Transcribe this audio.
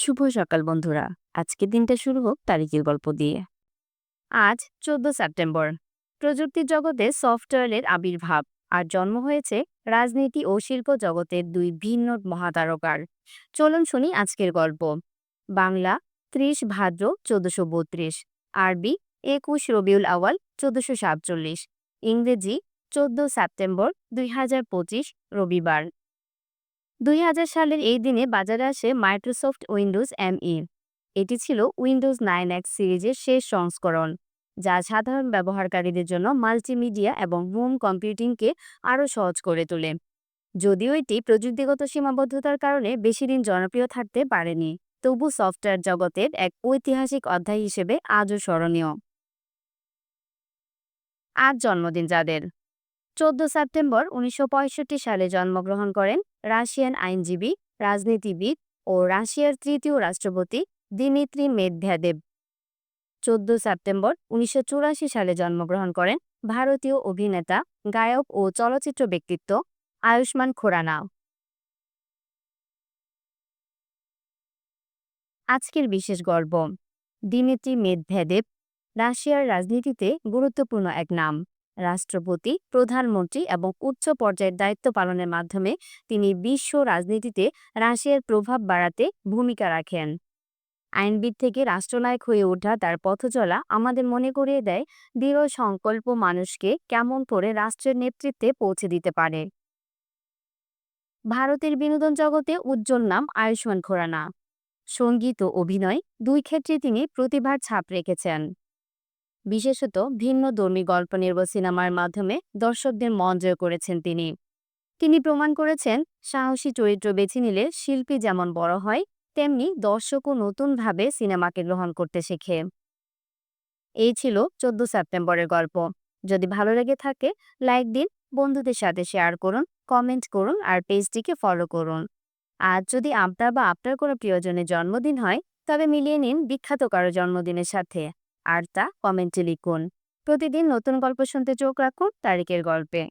শুভ সকাল বন্ধুরা। আজকের দিনটা শুরু হোক তারিখের গল্প দিয়ে। আজ চোদ্দ সেপ্টেম্বর। প্রযুক্তির জগতে সফটওয়্যারের আবির্ভাব, আর জন্ম হয়েছে রাজনীতি ও শিল্প জগতের দুই ভিন্ন মহাতারকার। চলুন শুনি আজকের গল্প। বাংলা, ত্রিশ ভাদ্র চোদ্দশো বত্রিশ, আরবি, একুশ রবিউল আওয়াল চোদ্দশো সাতচল্লিশ, ইংরেজি, চোদ্দ সেপ্টেম্বর দুই হাজার পঁচিশ রবিবার। দুই হাজার সালের এই দিনে বাজারে আসে মাইক্রোসফট উইন্ডোজ এমই। এটি ছিল উইন্ডোজ নাইন এক্স সিরিজের শেষ সংস্করণ, যা সাধারণ ব্যবহারকারীদের জন্য মাল্টিমিডিয়া এবং হোম কম্পিউটিংকে আরও সহজ করে তোলে। যদিও এটি প্রযুক্তিগত সীমাবদ্ধতার কারণে বেশি দিন জনপ্রিয় থাকতে পারেনি, তবু সফটওয়্যার জগতের এক ঐতিহাসিক অধ্যায় হিসেবে আজও স্মরণীয়। আজ জন্মদিন যাদের। চোদ্দ সেপ্টেম্বর উনিশশো পঁয়ষট্টি সালে জন্মগ্রহণ করেন রাশিয়ান আইনজীবী, রাজনীতিবিদ ও রাশিয়ার তৃতীয় রাষ্ট্রপতি দিমিত্রি মেদভ্যাদেব। চোদ্দ সেপ্টেম্বর উনিশশো চুরাশি সালে জন্মগ্রহণ করেন ভারতীয় অভিনেতা, গায়ক ও চলচ্চিত্র ব্যক্তিত্ব আয়ুষ্মান খুরানা। আজকের বিশেষ গল্প, দিমিত্রি মেদভ্যাদেব, রাশিয়ার রাজনীতিতে গুরুত্বপূর্ণ এক নাম। রাষ্ট্রপতি, প্রধানমন্ত্রী এবং উচ্চ পর্যায়ের দায়িত্ব পালনের মাধ্যমে তিনি বিশ্ব রাজনীতিতে রাশিয়ার প্রভাব বাড়াতে ভূমিকা রাখেন। আইনবিদ থেকে রাষ্ট্রনায়ক হয়ে ওঠা তার পথচলা আমাদের মনে করিয়ে দেয় দৃঢ় সংকল্প মানুষকে কেমন করে রাষ্ট্রের নেতৃত্বে পৌঁছে দিতে পারে। ভারতের বিনোদন জগতে উজ্জ্বল নাম আয়ুষ্মান খোরানা। সংগীত ও অভিনয় দুই ক্ষেত্রে তিনি প্রতিভার ছাপ রেখেছেন। বিশেষত ভিন্ন ধর্মী গল্প নির্ভর সিনেমার মাধ্যমে দর্শকদের মন জয় করেছেন তিনি। তিনি প্রমাণ করেছেন, সাহসী চরিত্র বেছে নিলে শিল্পী যেমন বড় হয়, তেমনি দর্শকও নতুনভাবে সিনেমাকে গ্রহণ করতে শেখে। এই ছিল চোদ্দ সেপ্টেম্বরের গল্প। যদি ভালো লেগে থাকে, লাইক দিন, বন্ধুদের সাথে শেয়ার করুন, কমেন্ট করুন, আর পেজটিকে ফলো করুন। আর যদি আপনার বা আপনার কোনো প্রিয়জনের জন্মদিন হয়, তবে মিলিয়ে নিন বিখ্যাত কারও জন্মদিনের সাথে। আর তা কমেন্টে লিখুন। প্রতিদিন নতুন গল্প শুনতে চোখ রাখুন তারিখের গল্পে।